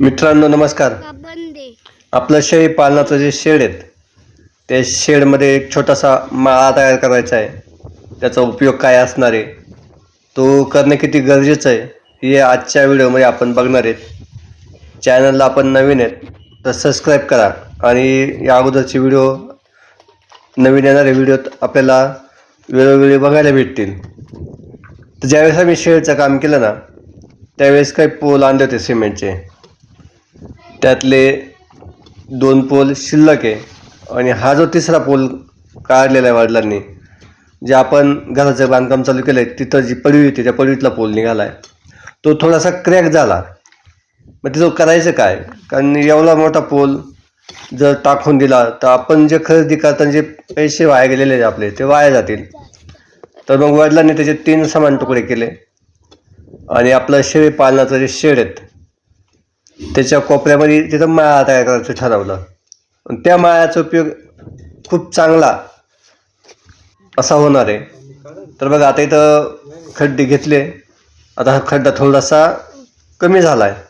मित्रांनो नमस्कार. आपलं शेळी पालनाचं जे शेड आहेत त्या शेडमध्ये एक छोटासा माळा तयार करायचा आहे. त्याचा उपयोग काय असणार आहे तो करणं किती गरजेचं आहे हे आजच्या व्हिडिओमध्ये आपण बघणार आहेत. चॅनलला आपण नवीन आहेत तर सबस्क्राईब करा. आणि या अगोदरचे व्हिडिओ नवीन येणारे व्हिडिओ आपल्याला वेळोवेळी बघायला भेटतील. तर ज्यावेळेस आम्ही शेडचं काम केलं ना त्यावेळेस काही पोल आणले होते सिमेंटचे. त्यातले दोन पोल शिल्लक आहे. आणि हा जो तिसरा पोल काढलेला आहे वडिलांनी जे आपण घराचं बांधकाम चालू केलं आहे तिथं जी पडवी होती त्या पडवीतला पोल निघाला आहे तो थोडासा क्रॅक झाला. मग तिथं करायचं काय? कारण एवढा मोठा पोल जर टाकून दिला तर आपण जे खरेदी करताना जे पैसे वाया गेलेले आहेत आपले ते वाया जातील. तर मग वडिलांनी त्याचे तीन समान तुकडे केले. आणि आपलं शेळी पालनाचं जे शेड आहेत त्याच्या कोपऱ्यामध्ये तिथं माळा तयार करायचं ठरवलं. त्या माळ्याचा उपयोग खूप चांगला असा होणार आहे. तर बघा आता इथं खड्डे घेतले. आता हा खड्डा थोडासा कमी झाला आहे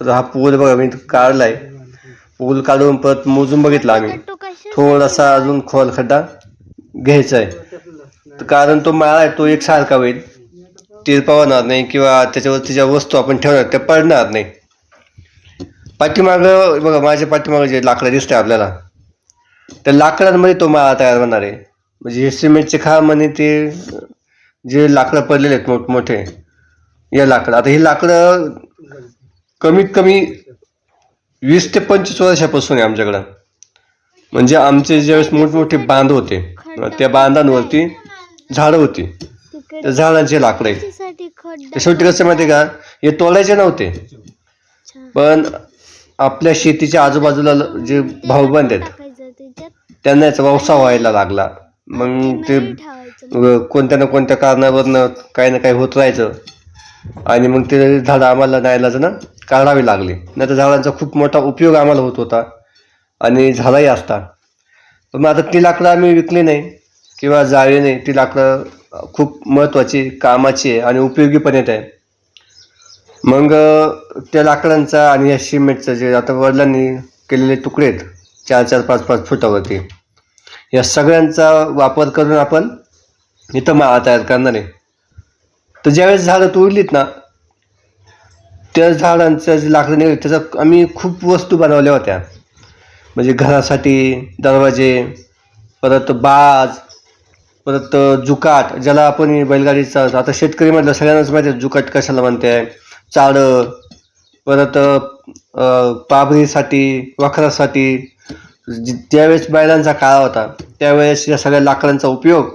तर हा पूल बघा मी काढला आहे पूल काढून परत मोजून बघितला आम्ही. थोडासा अजून खोल खड्डा घ्यायचा आहे तर कारण तो माळा आहे तो एकसारखा होईल. तिरपा होणार नाही किंवा त्याच्यावर तिच्या वस्तू आपण ठेवणार त्या पडणार नाही. पाठीमागं बघा माझ्या पाठीमागं जे लाकडं दिसतंय आपल्याला त्या लाकडांमध्ये तो माळा तयार होणार आहे. म्हणजे हे सिमेंटचे खांब आणि ते जे लाकडं पडलेले आहेत मोठमोठे या लाकडं. आता ही लाकडं कमीत कमी वीस ते पंचवीस वर्षापासून आहे आमच्याकडं. म्हणजे आमचे ज्यावेळेस मोठमोठे बांध होते त्या बांधांवरती झाडं होती. त्या झाडांचे लाकडं शेवटी कसं माहिती का? हे तोडायचे नव्हते. पण आपल्या शेतीच्या आजूबाजूला ल- जे भाऊबंद आहेत टाकायचं त्याच्यात? त्यांना याचा व्यवसाय व्हायला लागला. मग ते नाही ठेवायचं अ, कोणत्या ना कोणत्या कारणावरनं काही ना काही होत राहायचं. आणि मग ते झाडं आम्हाला नायलाच ना काढावी लागली. नाही तर झाडांचा खूप मोठा उपयोग आम्हाला होत होता. आणि झालाही असता. पण मग आता ती लाकडं आम्ही विकली नाही किंवा जाळली नाही. ती लाकडं खूप महत्त्वाची कामाची आहे आणि उपयोगी पण येत आहे. मग त्या लाकडांचा आणि या सिमेंटचं जे आता वडिलांनी केलेले तुकडे आहेत चार चार पाच पाच फुटावरती या सगळ्यांचा वापर करून आपण इथं माळा तयार करणार आहे. तर ज्यावेळेस झाडं तोडलीत ना त्या झाडांचं जे लाकडं निघाली त्याचा आम्ही खूप वस्तू बनवल्या होत्या. म्हणजे घरासाठी दरवाजे परत बाज परत जुकाट ज्याला आपण बैलगाडीचा आता शेतकरी म्हटलं सगळ्यांनाच माहिती आहे जुकाट कशाला म्हणते आहे चाळं परत अ, पाबरीसाठी वखरासाठी ज्यावेळेस बैलांचा काळ होता त्यावेळेस या सगळ्या लाकडांचा उपयोग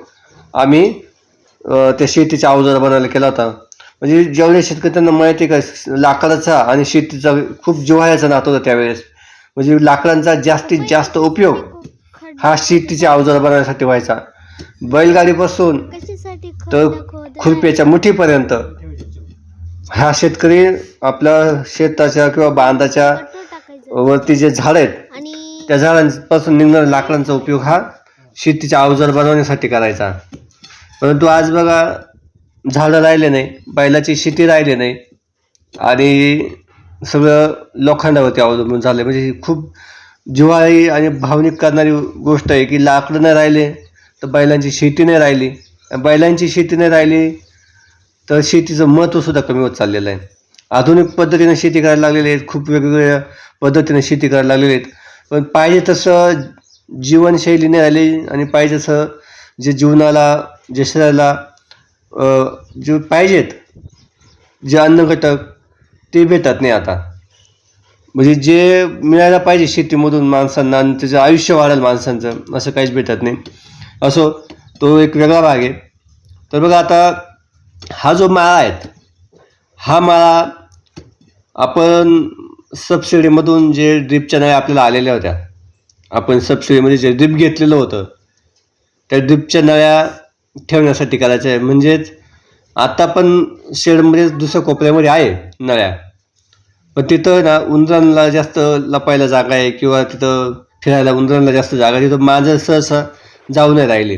आम्ही त्या शेतीचा अवजार बनवायला केला होता. म्हणजे जेवढे शेतकरी त्यांना माहिती आहे का लाकडाचा आणि शेतीचा खूप जिव्हाळ्याचा नातं होता त्यावेळेस. म्हणजे लाकडांचा जास्तीत जास्त उपयोग हा शेतीचे अवजार बनवण्यासाठी व्हायचा. बैलगाडीपासून तर? खुरप्याच्या मुठीपर्यंत हा शेतकरी आपल्या शेताच्या किंवा बांधाच्या वरती जे झाड आहेत त्या झाडांपासून निघणाऱ्या लाकडांचा उपयोग हा शेतीचा अवजार बनवण्यासाठी करायचा. परंतु आज बघा झाडं राहिले नाही बैलाची शेती राहिली नाही आणि सगळं लोखंडावरती अवलंबून झालं म्हणजे खूप जिव्हाळी आणि भावनिक करणारी गोष्ट आहे की लाकडं नाही राहिले तर बैलांची शेती नाही राहिली. बैलांची शेती नाही राहिली तर शेतीचं महत्त्व सुद्धा कमी होत चाललेलं आहे. आधुनिक पद्धतीनं शेती करायला लागलेले आहेत खूप वेगवेगळ्या पद्धतीनं शेती करायला लागलेले आहेत. पण पाहिजे तसं जीवनशैली नाही आली आणि पाहिजे तसं जे जीवनाला जे शरीराला जे पाहिजेत जे अन्न घटक ते भेटत नाही आता. म्हणजे जे मिळायला पाहिजे शेतीमधून माणसांना आणि त्याचं आयुष्य वाढेल माणसांचं असं काहीच भेटत नाही. असो तो एक वेगळा भाग आहे. तर बघा आता हा जो माळा आहे हा माळा आपण सबसिडीमधून जे ड्रीपच्या नळ्या आपल्याला आलेल्या होत्या आपण सबसिडीमध्ये जे ड्रीप घेतलेलं होतं त्या ड्रीपच्या नळ्या ठेवण्यासाठी करायच्या आहे. म्हणजेच आता पण शेडमध्ये दुसऱ्या कोपऱ्यामध्ये आहे नळ्या. पण तिथं ना उंदरांना जास्त लपायला जागा आहे किंवा तिथं फिरायला उंदरांना जास्त जागा आहे. तिथं माझं सहसा जाऊ नाही राहिले.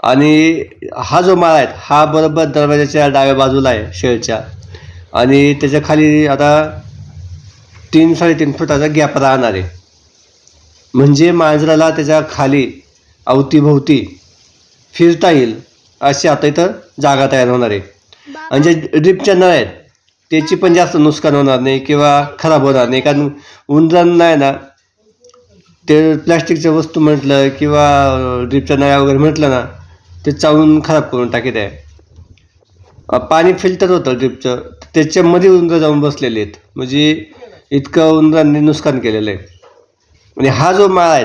आणि हा जो माळा आहे हा बरोबर दरवाजाच्या डाव्या बाजूला आहे शेळच्या. आणि त्याच्याखाली आता तीन साडेतीन फुटाचा गॅप राहणार आहे. म्हणजे मांजराला त्याच्याखाली अवतीभोवती फिरता येईल अशी आता इथं जागा तयार होणार आहे. आणि जे ड्रिपच्या नळ आहेत त्याची पण जास्त नुकसान होणार नाही किंवा खराब होणार नाही. कारण उंदरांना आहे ना ते प्लॅस्टिकच्या वस्तू म्हटलं किंवा ड्रिपच्या नळ्या वगैरे म्हटलं ना ते चावून खराब करून टाकीत आहे. पाणी फिल्टर होतं ड्रिपचं. त्याच्यामध्ये उंदरं जाऊन बसलेले आहेत. म्हणजे इतकं उंदरांनी नुकसान केलेलं आहे. आणि हा जो माळा आहे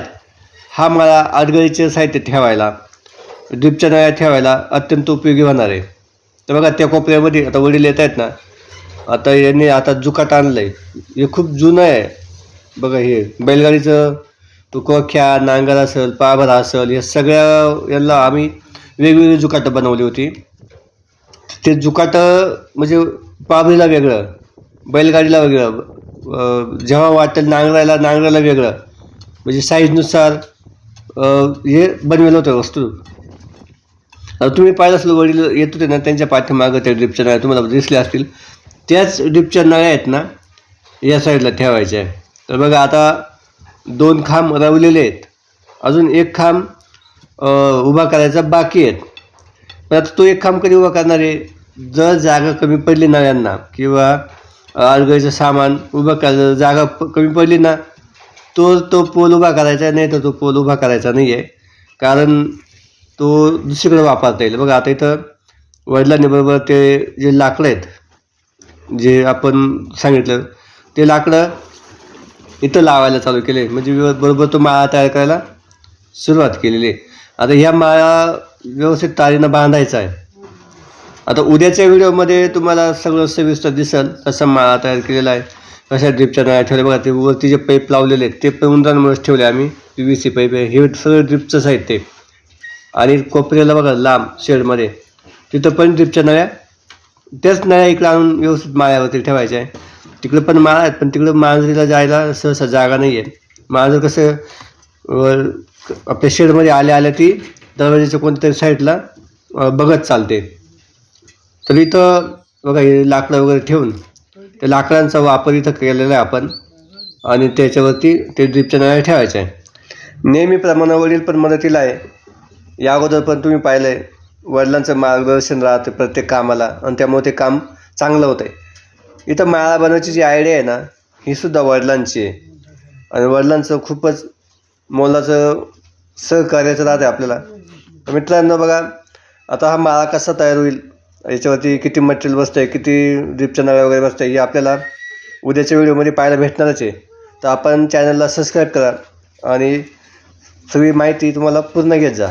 हा माळा आडगळीचे साहित्य ठेवायला ड्रिपच्या नळ्या ठेवायला अत्यंत उपयोगी होणार आहे. तर बघा त्या कोपऱ्यामध्ये आता वडील येत आहेत ना आता यांनी आता जुकाट आणलं आहे हे खूप जुनं आहे. बघा हे बैलगाडीचं तो कोख्या नांगर असेल पाभर असेल या सगळ्या याला आम्ही वेगवेगळी जुकाटं बनवली होती. ते जुकाटं म्हणजे पाभरीला वेगळं बैलगाडीला वेगळं जेव्हा वाटेल नांगरायला नांगराला वेगळं. म्हणजे साईजनुसार हे बनवलं होतं वस्तू. तुम्ही पाहिलं असेल वडील येत होते ना त्यांच्या पाठीमागं त्या ड्रिपच्या नळ्या तुम्हाला दिसल्या असतील. त्याच ड्रिपच्या नळ्या आहेत ना या साईडला ठेवायच्या आहे तर बघा आता दोन खांब रवलेले आहेत. अजून एक खांब उभा करायचा बाकी आहेत पण आता तो एक काम कधी उभा करणार आहे? जर जागा कमी पडली ना यांना किंवा आरोग्याचं सामान उभं करायचं जागा प कमी पडली ना तो तो पोल उभा करायचा नाही तर तो पोल उभा करायचा नाही आहे कारण तो दुसरीकडे वापरता येईल. बघा आता इथं वडिलांनी बरोबर ते जे लाकडं आहेत जे आपण सांगितलं ते लाकडं इथं लावायला चालू केले. म्हणजे बरोबर तो माळा तयार करायला सुरुवात केलेली आहे. आता ह्या माळा व्यवस्थित तारीनं बांधायचा आहे. आता उद्याच्या व्हिडिओमध्ये तुम्हाला सगळं सविस्तर दिसेल कसं माळा तयार केलेला आहे कशा ड्रिपच्या नळ्या ठेवल्या बघा ते वरती जे पाईप लावलेले आहेत ते पण उंदरांमुळेच ठेवले आम्ही पी व्ही सी पाईप आहे. हे सगळं ड्रिपचं साहित्य ते आणि कोपऱ्याला बघा लांब शेडमध्ये तिथं पण ड्रिपच्या नळ्या त्याच नळ्या इकडं आणून व्यवस्थित माळ्यावरती ठेवायच्या आहे. तिकडं पण माळा आहेत पण तिकडं मांजरीला जायला सहसा जागा नाही आहे मांजर कसं आपल्या शेडमध्ये आल्या आल्या ती दरवाजाच्या कोणत्या साईडला बघत चालते. तर इथं बघा हे लाकडं वगैरे ठेवून त्या लाकडांचा वापर इथं केलेला आहे आपण. आणि त्याच्यावरती ते ड्रीपच्या नळ्या ठेवायच्या आहे. नेहमीप्रमाणे वडील पण मदतीला आहे. या अगोदर पण तुम्ही पाहिलं आहे वडिलांचं मार्गदर्शन राहतं प्रत्येक कामाला आणि त्यामुळे ते काम चांगलं होतं आहे इथं माळा बनवायची जी आयडिया आहे ना ही सुद्धा वडिलांची आहे. आणि वडिलांचं खूपच मोलाचं सहकार्याचं राहते आपल्याला. तर मित्रांनो बघा आता हा माळा कसा तयार होईल? याच्यावरती किती मटेरियल बसतं आहे किती ड्रिपच्या नळ्या वगैरे बसतं आहे हे आपल्याला उद्याच्या व्हिडिओमध्ये पाहायला भेटणारच आहे. तर आपण चॅनलला सबस्क्राईब करा आणि सगळी माहिती तुम्हाला पूर्ण घेत जा.